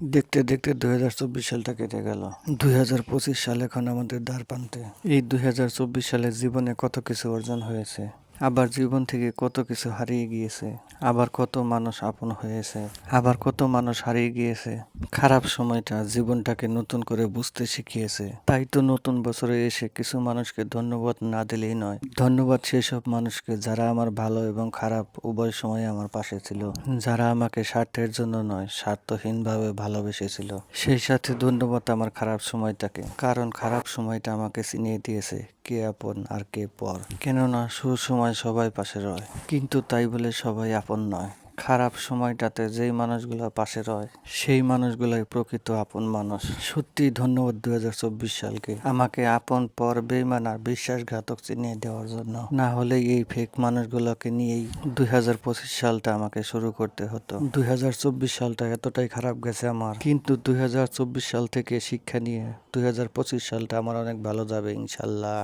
দেখতে দেখতে দুই হাজার চব্বিশ সালটা কেটে গেল। দুই হাজার পঁচিশ সাল এখন আমাদের দ্বার প্রান্তে। এই দুই হাজার চব্বিশ সালে জীবনে কত কিছু অর্জন হয়েছে, আবার জীবন থেকে কত কিছু হারিয়ে গিয়েছে, আবার কত মানুষ আপন হয়েছে, আবার কত মানুষ হারিয়ে গিয়েছে খারাপ সময়টা জীবনটাকে নতুন করে বুঝতে শিখিয়েছে। তাই তো নতুন বছরে এসে কিছু মানুষকে ধন্যবাদ না দিলেই নয়। ধন্যবাদ সেসব মানুষকে যারা আমার ভালো এবং খারাপ উভয় সময় আমার পাশে ছিল। যারা আমাকে স্বার্থের জন্য নয়, স্বার্থহীনভাবে ভালোবেসেছিল। সেই সাথে ধন্যবাদ আমার খারাপ সময়টাকে। কারণ খারাপ সময়টা আমাকে চিনিয়ে দিয়েছে কে আপন আর কে পর। কেননা সুসময় সবাই পাশে রয়। কিন্তু তাই বলে সবাই আপন নয়। খারাপ সময়টাতে যেই মানুষগুলো পাশে রয়, সেই মানুষগুলাই প্রকৃত আপন মানুষ। সত্যি ধন্যবাদ দুই হাজার চব্বিশ সালকে আমাকে আপন পর বেইমান আর বিশ্বাসঘাতক চিনিয়ে দেওয়ার জন্য। না হলে এই ফেক মানুষগুলোকে নিয়েই দুই হাজার পঁচিশ সালটা আমাকে শুরু করতে হতো। দুই হাজার চব্বিশ সালটা এতটাই খারাপ গেছে আমার। কিন্তু দুই হাজার চব্বিশ সাল থেকে শিক্ষা নিয়ে দুই হাজার পঁচিশ সালটা আমার অনেক ভালো যাবে, ইনশাল্লাহ।